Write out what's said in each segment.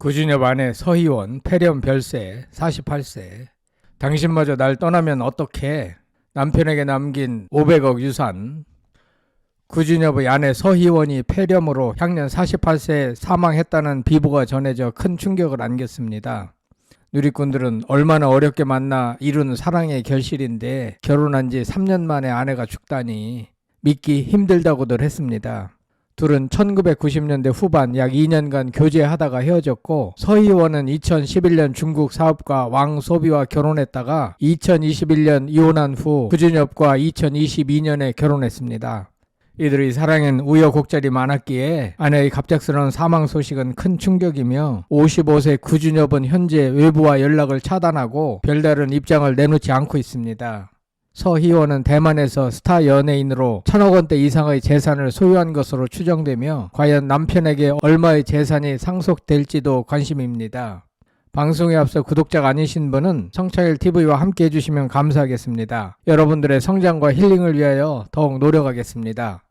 구준엽 아내 서희원 폐렴 별세 48세 당신마저 날 떠나면 어떡해 남편에게 남긴 500억 유산 구준엽의 아내 서희원이 폐렴으로 향년 48세에 사망했다는 비보가 전해져 큰 충격을 안겼습니다. 누리꾼들은 얼마나 어렵게 만나 이룬 사랑의 결실인데 결혼한 지 3년 만에 아내가 죽다니 믿기 힘들다고들 했습니다. 둘은 1990년대 후반 약 2년간 교제하다가 헤어졌고 서희원은 2011년 중국 사업가 왕소비와 결혼했다가 2021년 이혼한 후 구준엽과 2022년에 결혼했습니다. 이들의 사랑엔 우여곡절이 많았기에 아내의 갑작스러운 사망 소식은 큰 충격이며 55세 구준엽은 현재 외부와 연락을 차단하고 별다른 입장을 내놓지 않고 있습니다. 서희원은 대만에서 스타 연예인으로 천억 원대 이상의 재산을 소유한 것으로 추정되며 과연 남편에게 얼마의 재산이 상속될지도 관심입니다. 방송에 앞서 구독자가 아니신 분은 성차일 TV와 함께 해주시면 감사하겠습니다. 여러분들의 성장과 힐링을 위하여 더욱 노력하겠습니다.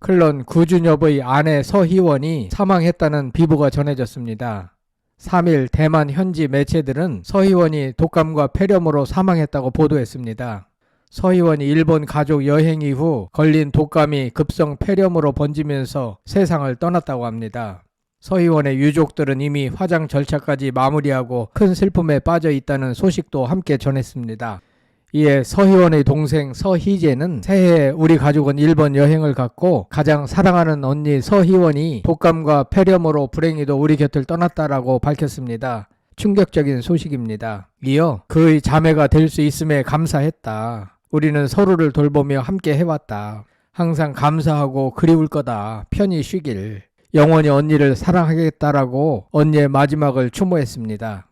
클론 구준엽의 아내 서희원이 사망했다는 비보가 전해졌습니다. 3일 대만 현지 매체들은 서희원이 독감과 폐렴으로 사망했다고 보도했습니다. 서희원이 일본 가족 여행 이후 걸린 독감이 급성 폐렴으로 번지면서 세상을 떠났다고 합니다. 서희원의 유족들은 이미 화장 절차까지 마무리하고 큰 슬픔에 빠져 있다는 소식도 함께 전했습니다. 이에 서희원의 동생 서희재는 새해에 우리 가족은 일본 여행을 갔고 가장 사랑하는 언니 서희원이 독감과 폐렴으로 불행히도 우리 곁을 떠났다라고 밝혔습니다. 충격적인 소식입니다. 이어 그의 자매가 될 수 있음에 감사했다. 우리는 서로를 돌보며 함께 해왔다. 항상 감사하고 그리울 거다. 편히 쉬길. 영원히 언니를 사랑하겠다라고 언니의 마지막을 추모했습니다.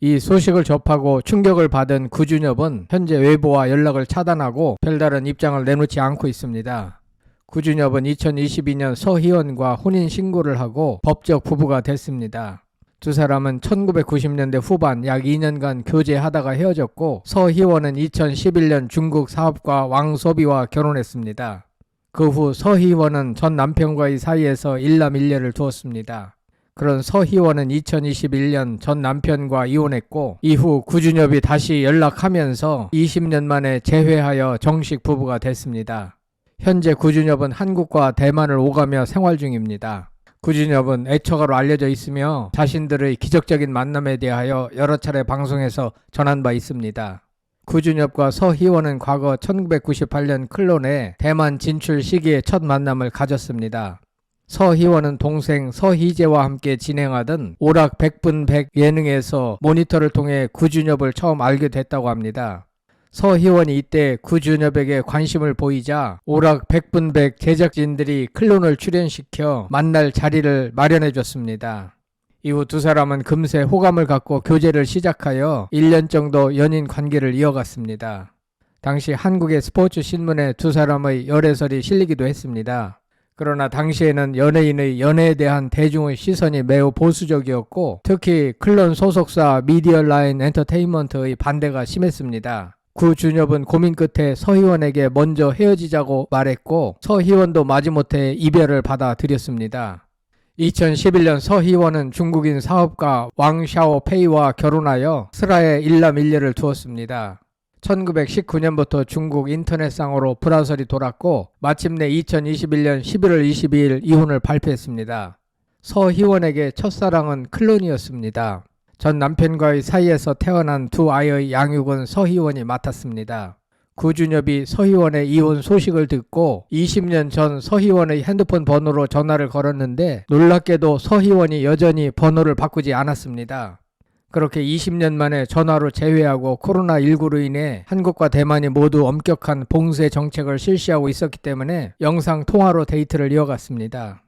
이 소식을 접하고 충격을 받은 구준엽은 현재 외부와 연락을 차단하고 별다른 입장을 내놓지 않고 있습니다. 구준엽은 2022년 서희원과 혼인 신고를 하고 법적 부부가 됐습니다. 두 사람은 1990년대 후반 약 2년간 교제하다가 헤어졌고 서희원은 2011년 중국 사업가 왕소비와 결혼했습니다. 그 후 서희원은 전 남편과의 사이에서 일남일녀를 두었습니다. 그런 서희원은 2021년 전 남편과 이혼했고 이후 구준엽이 다시 연락하면서 20년 만에 재회하여 정식 부부가 됐습니다. 현재 구준엽은 한국과 대만을 오가며 생활 중입니다. 구준엽은 애처가로 알려져 있으며 자신들의 기적적인 만남에 대하여 여러 차례 방송에서 전한 바 있습니다. 구준엽과 서희원은 과거 1998년 클론에 대만 진출 시기에 첫 만남을 가졌습니다. 서희원은 동생 서희재와 함께 진행하던 오락 100분 100 예능에서 모니터를 통해 구준엽을 처음 알게 됐다고 합니다. 서희원이 이때 구준엽에게 관심을 보이자 오락 100분 100 제작진들이 클론을 출연시켜 만날 자리를 마련해 줬습니다. 이후 두 사람은 금세 호감을 갖고 교제를 시작하여 1년 정도 연인 관계를 이어갔습니다. 당시 한국의 스포츠 신문에 두 사람의 열애설이 실리기도 했습니다. 그러나 당시에는 연예인의 연애에 대한 대중의 시선이 매우 보수적이었고 특히 클론 소속사 미디어 라인 엔터테인먼트의 반대가 심했습니다. 구준엽은 고민 끝에 서희원에게 먼저 헤어지자고 말했고 서희원도 마지못해 이별을 받아들였습니다. 2011년 서희원은 중국인 사업가 왕샤오페이와 결혼하여 스라의 일남일녀를 두었습니다. 1919년부터 중국 인터넷상으로 불화설이 돌았고 마침내 2021년 11월 22일 이혼을 발표했습니다. 서희원에게 첫사랑은 클론이었습니다. 전 남편과의 사이에서 태어난 두 아이의 양육은 서희원이 맡았습니다. 구준엽이 서희원의 이혼 소식을 듣고 20년 전 서희원의 핸드폰 번호로 전화를 걸었는데 놀랍게도 서희원이 여전히 번호를 바꾸지 않았습니다. 그렇게 20년 만에 전화로 재회하고 코로나19로 인해 한국과 대만이 모두 엄격한 봉쇄 정책을 실시하고 있었기 때문에 영상 통화로 데이트를 이어갔습니다.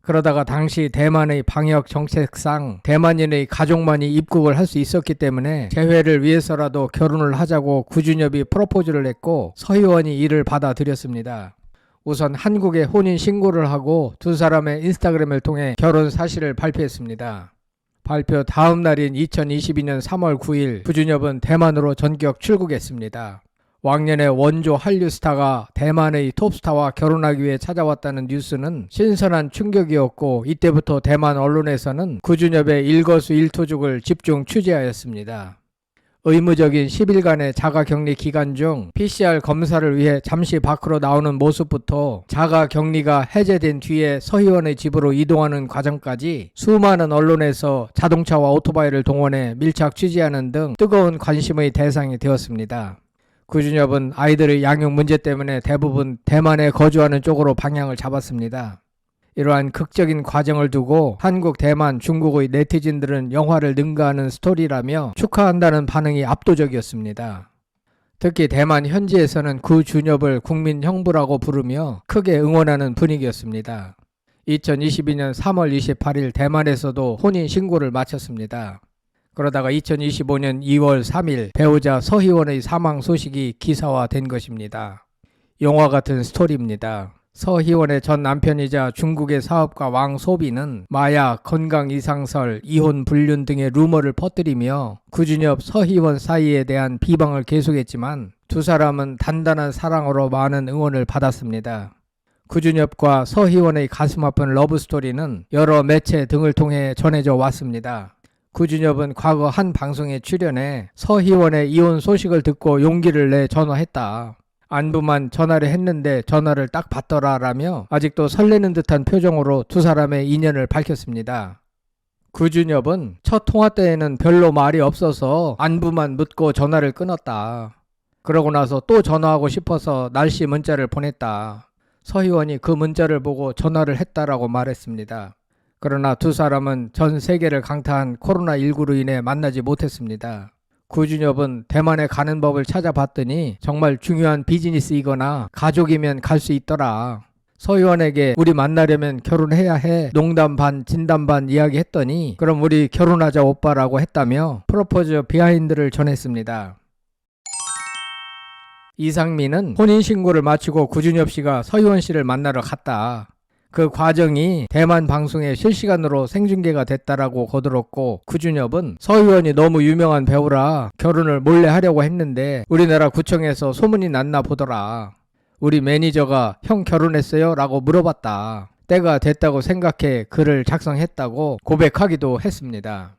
그러다가 당시 대만의 방역 정책상 대만인의 가족만이 입국을 할 수 있었기 때문에 재회를 위해서라도 결혼을 하자고 구준엽이 프로포즈를 했고 서희원이 이를 받아들였습니다. 우선 한국에 혼인 신고를 하고 두 사람의 인스타그램을 통해 결혼 사실을 발표했습니다. 발표 다음 날인 2022년 3월 9일 구준엽은 대만으로 전격 출국했습니다. 왕년에 원조 한류 스타가 대만의 톱스타와 결혼하기 위해 찾아왔다는 뉴스는 신선한 충격이었고 이때부터 대만 언론에서는 구준엽의 일거수일투족을 집중 취재하였습니다. 의무적인 10일간의 자가 격리 기간 중 PCR 검사를 위해 잠시 밖으로 나오는 모습부터 자가 격리가 해제된 뒤에 서 의원의 집으로 이동하는 과정까지 수많은 언론에서 자동차와 오토바이를 동원해 밀착 취재하는 등 뜨거운 관심의 대상이 되었습니다. 구준엽은 아이들의 양육 문제 때문에 대부분 대만에 거주하는 쪽으로 방향을 잡았습니다. 이러한 극적인 과정을 두고 한국, 대만, 중국의 네티즌들은 영화를 능가하는 스토리라며 축하한다는 반응이 압도적이었습니다. 특히 대만 현지에서는 구준엽을 국민 형부라고 부르며 크게 응원하는 분위기였습니다. 2022년 3월 28일 대만에서도 혼인 신고를 마쳤습니다. 그러다가 2025년 2월 3일 배우자 서희원의 사망 소식이 기사화된 것입니다. 영화 같은 스토리입니다. 서희원의 전 남편이자 중국의 사업가 왕소비는 마약, 건강 이상설, 이혼 불륜 등의 루머를 퍼뜨리며 구준엽, 서희원 사이에 대한 비방을 계속했지만 두 사람은 단단한 사랑으로 많은 응원을 받았습니다. 구준엽과 서희원의 가슴 아픈 러브 스토리는 여러 매체 등을 통해 전해져 왔습니다. 구준엽은 과거 한 방송에 출연해 서희원의 이혼 소식을 듣고 용기를 내 전화했다. 안부만 전화를 했는데 전화를 딱 받더라라며 아직도 설레는 듯한 표정으로 두 사람의 인연을 밝혔습니다. 구준엽은 첫 통화 때에는 별로 말이 없어서 안부만 묻고 전화를 끊었다. 그러고 나서 또 전화하고 싶어서 날씨 문자를 보냈다. 서희원이 그 문자를 보고 전화를 했다라고 말했습니다. 그러나 두 사람은 전 세계를 강타한 코로나19로 인해 만나지 못했습니다. 구준엽은 대만에 가는 법을 찾아봤더니 정말 중요한 비즈니스이거나 가족이면 갈 수 있더라. 서희원에게 우리 만나려면 결혼해야 해 농담 반 진담 반 이야기했더니 그럼 우리 결혼하자 오빠라고 했다며 프로포즈 비하인드를 전했습니다. 이상민은 혼인신고를 마치고 구준엽 씨가 서희원 씨를 만나러 갔다. 그 과정이 대만 방송에 실시간으로 생중계가 됐다라고 거들었고 구준엽은 서 의원이 너무 유명한 배우라 결혼을 몰래 하려고 했는데 우리나라 구청에서 소문이 났나 보더라. 우리 매니저가 형 결혼했어요? 라고 물어봤다. 때가 됐다고 생각해 글을 작성했다고 고백하기도 했습니다.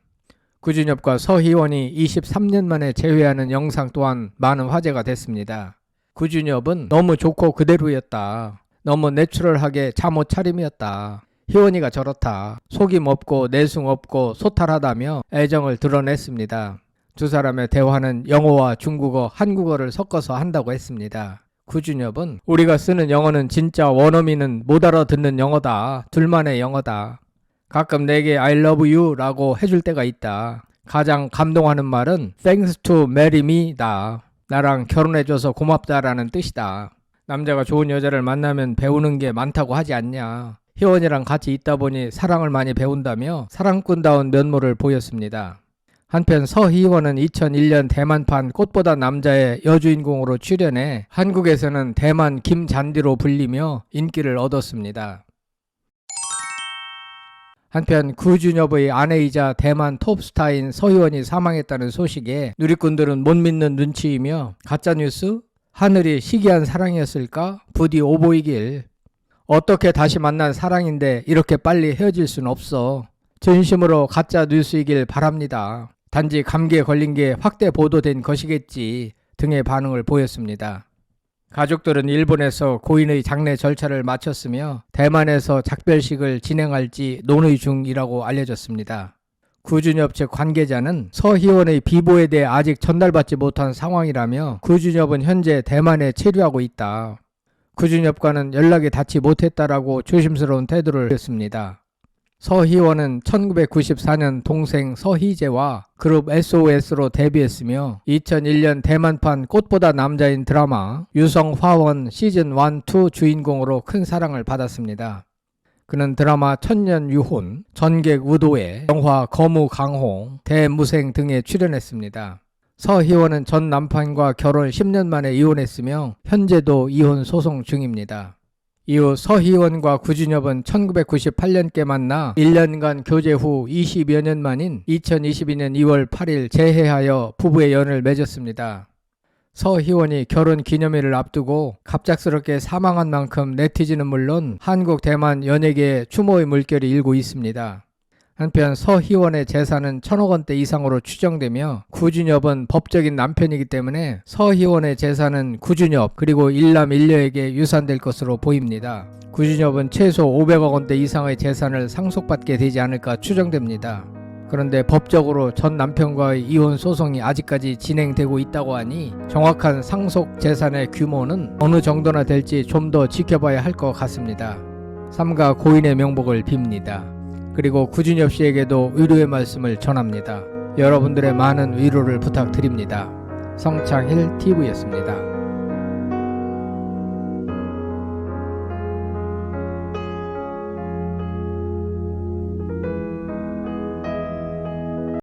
구준엽과 서희원이 23년 만에 재회하는 영상 또한 많은 화제가 됐습니다. 구준엽은 너무 좋고 그대로였다. 너무 내추럴하게 잠옷 차림이었다. 희원이가 저렇다. 속임 없고 내숭 없고 소탈하다며 애정을 드러냈습니다. 두 사람의 대화는 영어와 중국어, 한국어를 섞어서 한다고 했습니다. 구준엽은 우리가 쓰는 영어는 진짜 원어민은 못 알아듣는 영어다. 둘만의 영어다. 가끔 내게 I love you 라고 해줄 때가 있다. 가장 감동하는 말은 thanks to marry me다. 나랑 결혼해줘서 고맙다라는 뜻이다. 남자가 좋은 여자를 만나면 배우는 게 많다고 하지 않냐. 희원이랑 같이 있다 보니 사랑을 많이 배운다며 사랑꾼다운 면모를 보였습니다. 한편 서희원은 2001년 대만판 꽃보다 남자의 여주인공으로 출연해 한국에서는 대만 김잔디로 불리며 인기를 얻었습니다. 한편 구준엽의 아내이자 대만 톱스타인 서희원이 사망했다는 소식에 누리꾼들은 못 믿는 눈치이며 가짜뉴스, 하늘이 시기한 사랑이었을까? 부디 오보이길. 어떻게 다시 만난 사랑인데 이렇게 빨리 헤어질 순 없어. 진심으로 가짜 뉴스이길 바랍니다. 단지 감기에 걸린 게 확대 보도된 것이겠지 등의 반응을 보였습니다. 가족들은 일본에서 고인의 장례 절차를 마쳤으며 대만에서 작별식을 진행할지 논의 중이라고 알려졌습니다. 구준엽 측 관계자는 서희원의 비보에 대해 아직 전달받지 못한 상황이라며 구준엽은 현재 대만에 체류하고 있다. 구준엽과는 연락이 닿지 못했다라고 조심스러운 태도를 했습니다. 서희원은 1994년 동생 서희재와 그룹 SOS로 데뷔했으며 2001년 대만판 꽃보다 남자인 드라마 유성화원 시즌 1, 2 주인공으로 큰 사랑을 받았습니다. 그는 드라마 천년 유혼, 전객 우도회, 영화 거무 강홍, 대무생 등에 출연했습니다. 서희원은 전 남편과 결혼 10년 만에 이혼했으며 현재도 이혼 소송 중입니다. 이후 서희원과 구준엽은 1998년께 만나 1년간 교제 후 20여 년 만인 2022년 2월 8일 재해하여 부부의 연을 맺었습니다. 서희원이 결혼 기념일을 앞두고 갑작스럽게 사망한 만큼 네티즌은 물론 한국 대만 연예계에 추모의 물결이 일고 있습니다. 한편 서희원의 재산은 천억 원대 이상으로 추정되며 구준엽은 법적인 남편이기 때문에 서희원의 재산은 구준엽 그리고 일남 일녀에게 유산될 것으로 보입니다. 구준엽은 최소 500억 원대 이상의 재산을 상속받게 되지 않을까 추정됩니다. 그런데 법적으로 전 남편과의 이혼 소송이 아직까지 진행되고 있다고 하니 정확한 상속 재산의 규모는 어느 정도나 될지 좀 더 지켜봐야 할 것 같습니다. 삼가 고인의 명복을 빕니다. 그리고 구준엽 씨에게도 위로의 말씀을 전합니다. 여러분들의 많은 위로를 부탁드립니다. 성창힐 TV였습니다.